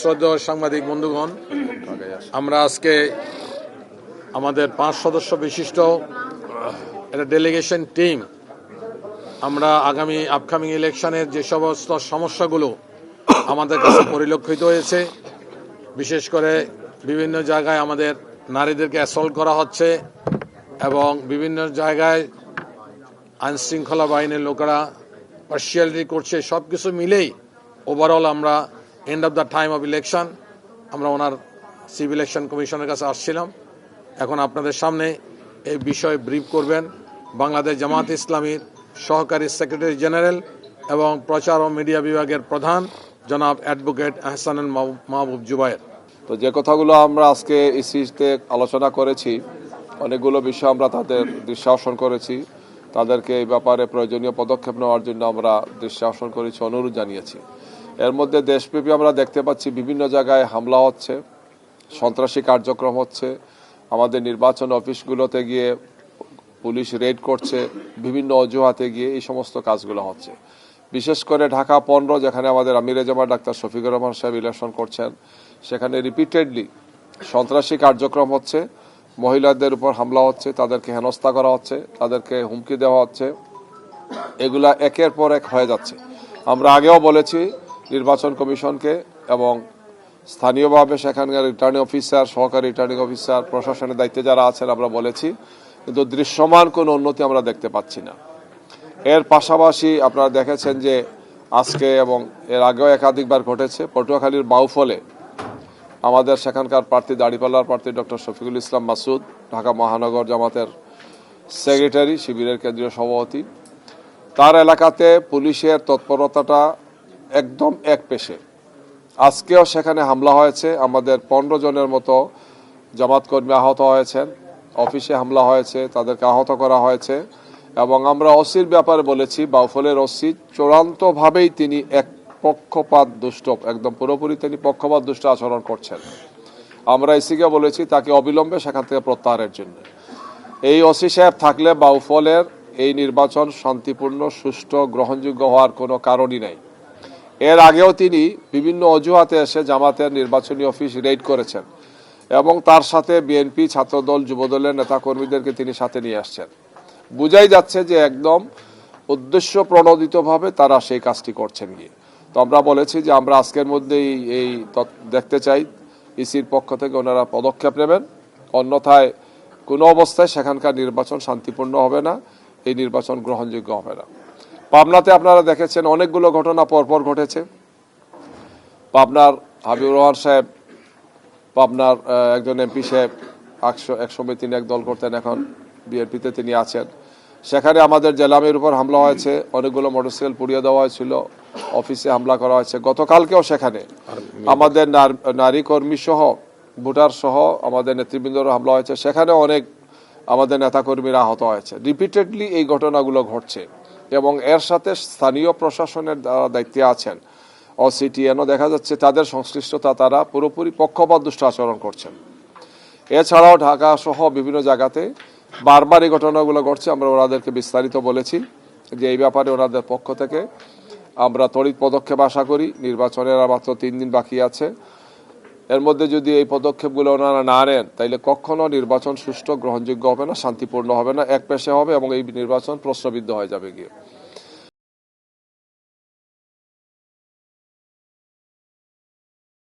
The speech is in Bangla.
শ্রদ্ধেয় সাংবাদিক বন্ধুগণ, আমরা আজকে আমাদের পাঁচ সদস্য বিশিষ্ট একটা ডেলিগেশন টিম আমরা আগামী আপকামিং ইলেকশনের যে সমস্ত সমস্যাগুলো আমাদের কাছে পরিলক্ষিত হয়েছে, বিশেষ করে বিভিন্ন জায়গায় আমাদের নারীদেরকে অ্যাসল্ট করা হচ্ছে এবং বিভিন্ন জায়গায় আইনশৃঙ্খলা বাহিনীর লোকেরা পার্সিয়ালিটি করছে সব কিছু মিলেই ওভারঅল আমরা end of the time of election আমরা ওনার সিভিল ইলেকশন কমিশনের কাছে আসছিলাম। এখন আপনাদের সামনে এই বিষয়ে ব্রিফ করবেন। বাংলাদেশ জামাত ইসলামীর সহকারী সেক্রেটারি জেনারেল এবং প্রচার ও মিডিয়া বিভাগের প্রধান, জনাব অ্যাডভোকেট আহসানুল মাহবুব- মাহবুব জুবায়ের। তো যে কথাগুলো আমরা আজকে ইসিতে আলোচনা করেছি, অনেকগুলো বিষয় আমরা তাদের দৃশ্যাসন করেছি। তাদেরকে এই ব্যাপারে প্রয়োজনীয় পদক্ষেপ নেওয়ার জন্য আমরা দৃশ্যাসন করেছি, অনুরোধ জানিয়েছি। এর মধ্যে দেশব্যাপী আমরা দেখতে পাচ্ছি বিভিন্ন জায়গায় হামলা হচ্ছে, সন্ত্রাসী কার্যক্রম হচ্ছে, আমাদের নির্বাচন অফিসগুলোতে গিয়ে পুলিশ রেড করছে, বিভিন্ন অজুহাতে গিয়ে এই সমস্ত কাজগুলো হচ্ছে। বিশেষ করে ঢাকা পনেরো, যেখানে আমাদের আমিরে জামা ডাক্তার শফিকুর রহমান সাহেব ইলেকশন করছেন, সেখানে রিপিটেডলি সন্ত্রাসী কার্যক্রম হচ্ছে, মহিলাদের উপর হামলা হচ্ছে, তাদেরকে হেনস্থা করা হচ্ছে, তাদেরকে হুমকি দেওয়া হচ্ছে, এগুলা একের পর এক হয়ে যাচ্ছে। আমরা আগেও বলেছি নির্বাচন কমিশনকে এবং স্থানীয়ভাবে সেখানকার রিটার্নিং অফিসার সহকারী রিটার্নিং অফিসার প্রশাসনের দায়িত্বে যারা আছেন আমরা বলেছি, কিন্তু দৃশ্যমান কোনো উন্নতি আমরা দেখতে পাচ্ছি না। এর পাশাপাশি আপনারা দেখেছেন যে আজকে এবং এর আগেও একাধিকবার ঘটেছে, পটুয়াখালীর বাউফলে আমাদের সেখানকার প্রার্থী, দাড়িপাল্লার প্রার্থী ডক্টর শফিকুল ইসলাম মাসুদ, ঢাকা মহানগর জামাতের সেক্রেটারি শিবিরের কেন্দ্রীয় সভাপতি। তার এলাকাতে পুলিশের তৎপরতাটা একদম এক পেশে। আজকেও সেখানে হামলা হয়েছে। আমাদের পনেরো জনের মতো জামাত কর্মী আহত হয়েছেন। অফিসে হামলা হয়েছে, তাদেরকে আহত করা হয়েছে এবং আমরা অসির ব্যাপারে বলেছি, বাউফলের অসি চূড়ান্তভাবেই তিনি এক পক্ষপাত দুষ্ট, একদম পুরোপুরি তিনি পক্ষপাত দুষ্ট আচরণ করছেন। আমরা এসিকে বলেছি, তাকে অবিলম্বে সেখান থেকে প্রত্যাহারের জন্য। এই অসি সাহেব থাকলে বাউফলের এই নির্বাচন শান্তিপূর্ণ, সুষ্ঠু, গ্রহণযোগ্য হওয়ার কোনো কারণই নাই। এর আগেও তিনি বিভিন্ন অজুহাতে এসে জামাতের নির্বাচনী অফিস রেড করেছেন এবং তার সাথে বিএনপি, ছাত্রদল, যুবদলের নেতাকর্মীদেরকে তিনি সাথে নিয়ে আসছেন। বুঝাই যাচ্ছে যে একদম উদ্দেশ্য প্রণোদিতভাবে তারা সেই কাজটি করছেন গিয়ে। তো আমরা বলেছি যে আমরা আজকের মধ্যেই এই দেখতে চাই, ইসির পক্ষ থেকে ওনারা পদক্ষেপ নেবেন। অন্যথায় কোনো অবস্থায় সেখানকার নির্বাচন শান্তিপূর্ণ হবে না, এই নির্বাচন গ্রহণযোগ্য হবে না। পাবনাতে আপনারা দেখেছেন অনেকগুলো ঘটনা পরপর ঘটেছে। পাবনার হাবিবুর রহমান সাহেব পাবনার একজন এমপি সাহেব একশো একসময় তিনি এক দল করতেন এখন বিএনপিতে তিনি আছেন। সেখানে আমাদের জেলামের উপর হামলা হয়েছে অনেকগুলো মোটরসাইকেল পুড়িয়ে দেওয়া হয়েছিল অফিসে হামলা করা হয়েছে। গতকালকেও সেখানে আমাদের নার- কর্মী সহ ভোটার সহ আমাদের নেতৃবৃন্দর হামলা হয়েছে। সেখানে অনেক আমাদের নেতাকর্মীরা আহত হয়েছে। রিপিটেডলি এই ঘটনাগুলো ঘটছে। এবং এর সাথে স্থানীয় প্রশাসনের দায়িত্বে আছেন অসিটিএনও দেখা যাচ্ছে তাদের সংশ্লিষ্টতা তারা পুরোপুরি পক্ষপাত দুষ্ট আচরণ করছেন। এছাড়াও ঢাকা সহ বিভিন্ন জায়গাতে বারবার এই ঘটনাগুলো ঘটছে, আমরা ওনাদেরকে বিস্তারিত বলেছি যে এই ব্যাপারে ওনাদের পক্ষ থেকে আমরা তড়িৎ পদক্ষেপ আশা করি, নির্বাচনের আর মাত্র তিন দিন বাকি আছে। এর মধ্যে যদি এই পদক্ষেপগুলো ওনারা না নেন, তাইলে কখনো নির্বাচন সুষ্ঠু, গ্রহণযোগ্য হবে না, শান্তিপূর্ণ হবে না এক পেশে হবে এবং এই নির্বাচন প্রশ্নবিদ্ধ হয়ে যাবে গিয়ে।